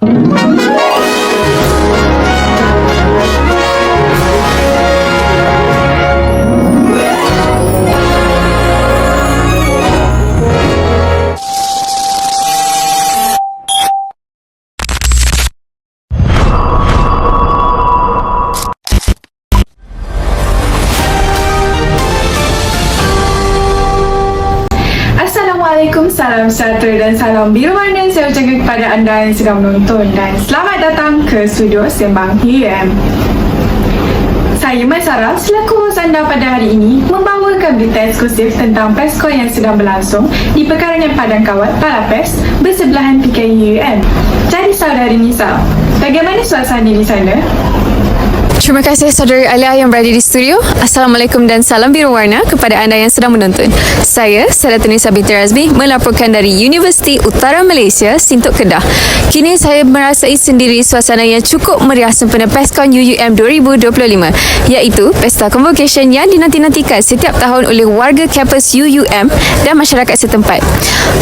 Thank you. Assalamualaikum, salam sejahtera dan salam biru warna saya ucapkan kepada anda yang sedang menonton dan selamat datang ke studio Sembang UM. Saya Mai Sarah selaku hos anda pada hari ini membawakan berita eksklusif tentang PESCO yang sedang berlangsung di Pekarangan Padang Kawat Palapes bersebelahan PKU UM. Jadi saudari Nisa, bagaimana suasana di sana? Terima kasih saudari Alia yang berada di studio. Assalamualaikum dan salam biru warna kepada anda yang sedang menonton. Saya, Sadatuni Sabiti Razmi, melaporkan dari Universiti Utara Malaysia, Sintok Kedah. Kini saya merasai sendiri suasana yang cukup meriah sempena PESCON UUM 2025, iaitu Pesta Convocation yang dinanti-nantikan setiap tahun oleh warga kampus UUM dan masyarakat setempat.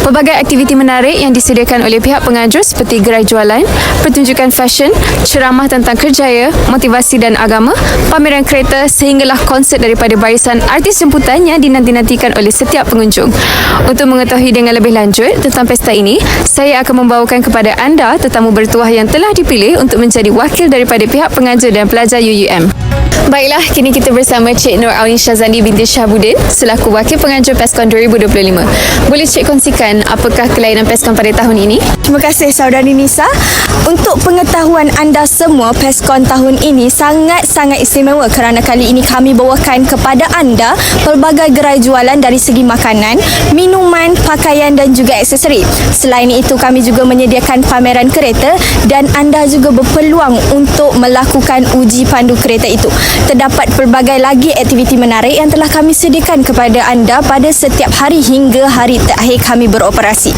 Pelbagai aktiviti menarik yang disediakan oleh pihak pengajar seperti gerai jualan, pertunjukan fashion, ceramah tentang kerjaya, motivasi dan agama, pameran kereta sehinggalah konsert daripada barisan artis jemputan yang dinanti-nantikan oleh setiap pengunjung. Untuk mengetahui dengan lebih lanjut tentang pesta ini, saya akan membawakan kepada anda tetamu bertuah yang telah dipilih untuk menjadi wakil daripada pihak pengajar dan pelajar UUM. Baiklah, kini kita bersama Cik Nur Auni Syazani binti Syahabudin selaku wakil pengajar PESCON 2025. Boleh Cik kongsikan apakah kelainan PESCON pada tahun ini? Terima kasih saudari Nisa. Untuk pengetahuan anda semua, PESCON tahun ini sangat-sangat istimewa kerana kali ini kami bawakan kepada anda pelbagai gerai jualan dari segi makanan, minuman, pakaian dan juga aksesori. Selain itu, kami juga menyediakan pameran kereta dan anda juga berpeluang untuk melakukan uji pandu kereta itu. Terdapat pelbagai lagi aktiviti menarik yang telah kami sediakan kepada anda pada setiap hari hingga hari terakhir kami beroperasi.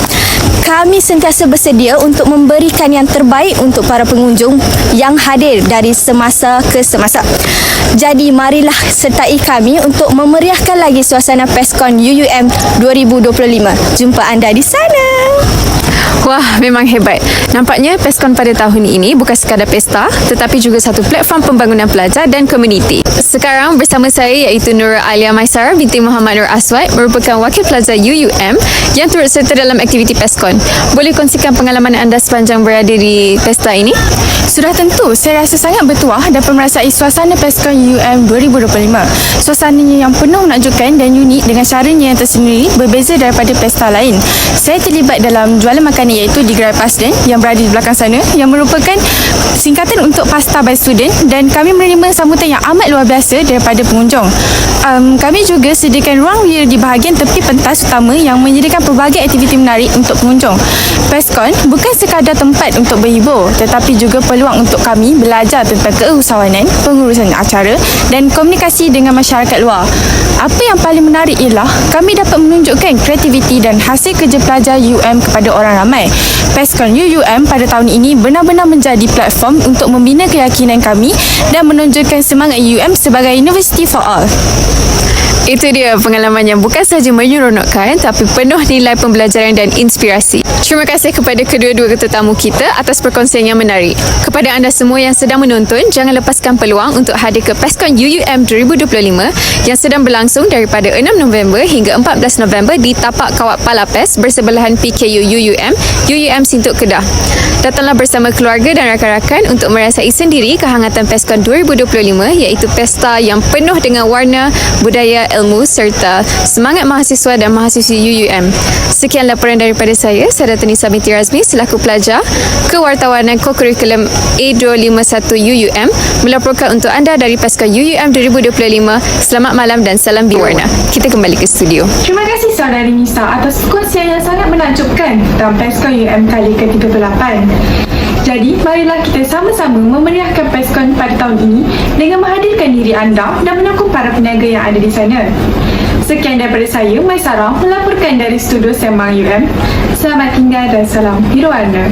Kami sentiasa bersedia untuk memberikan yang terbaik untuk para pengunjung yang hadir dari semasa ke semasa. Jadi marilah sertai kami untuk memeriahkan lagi suasana PESCON UUM 2025. Jumpa anda di sana. Wah, memang hebat. Nampaknya PESCON pada tahun ini bukan sekadar pesta tetapi juga satu platform pembangunan pelajar dan komuniti. Sekarang bersama saya iaitu Nur Alia Maisara binti Muhammad Nur Aswad merupakan wakil pelajar UUM yang turut serta dalam aktiviti PESCON. Boleh kongsikan pengalaman anda sepanjang berada di pesta ini? Sudah tentu, saya rasa sangat bertuah dapat merasai suasana PESCON UM 2025. Suasananya yang penuh menakjubkan dan unik dengan caranya yang tersendiri berbeza daripada pesta lain. Saya terlibat dalam jualan makanan iaitu di Gerai Pasden yang berada di belakang sana yang merupakan singkatan untuk Pasta by Student dan kami menerima sambutan yang amat luar biasa daripada pengunjung. Um, kami juga sediakan ruang wir di bahagian tepi pentas utama yang menyediakan pelbagai aktiviti menarik untuk pengunjung. PESCON bukan sekadar tempat untuk berhibur tetapi juga peluang untuk kami belajar tentang keusahawanan, pengurusan acara dan komunikasi dengan masyarakat luar. Apa yang paling menarik ialah kami dapat menunjukkan kreativiti dan hasil kerja pelajar UM kepada orang ramai. PESCON UUM pada tahun ini benar-benar menjadi platform untuk membina keyakinan kami dan menunjukkan semangat UM sebagai university for all. Itu dia pengalaman yang bukan sahaja menyeronokkan tapi penuh nilai pembelajaran dan inspirasi. Terima kasih kepada kedua-dua tetamu kita atas perkongsian yang menarik. Kepada anda semua yang sedang menonton, jangan lepaskan peluang untuk hadir ke PESCON UUM 2025 yang sedang berlangsung daripada 6 November hingga 14 November di Tapak Kawat Palapes bersebelahan PKU UUM, UUM Sintuk Kedah. Datanglah bersama keluarga dan rakan-rakan untuk merasai sendiri kehangatan PESCON 2025 iaitu pesta yang penuh dengan warna, budaya, ilmu serta semangat mahasiswa dan mahasiswi UUM. Sekian laporan daripada saya, Sadatuni Sabiti Razmi selaku pelajar Kewartawanan Kokurikulum A251 UUM melaporkan untuk anda dari PESCON UUM 2025. Selamat malam dan salam biwarna. Kita kembali ke studio. Terima kasih saudari Nisa atas perkongsian yang sangat menakjubkan dalam PESCON UM kali ke-38. Jadi, marilah kita sama-sama memeriahkan PESCON pada tahun ini dengan menghadirkan diri anda dan menakut para peniaga yang ada di sana. Sekian daripada saya, Mai Sarah, melaporkan dari studio Sembang UM. Selamat tinggal dan salam biru warna.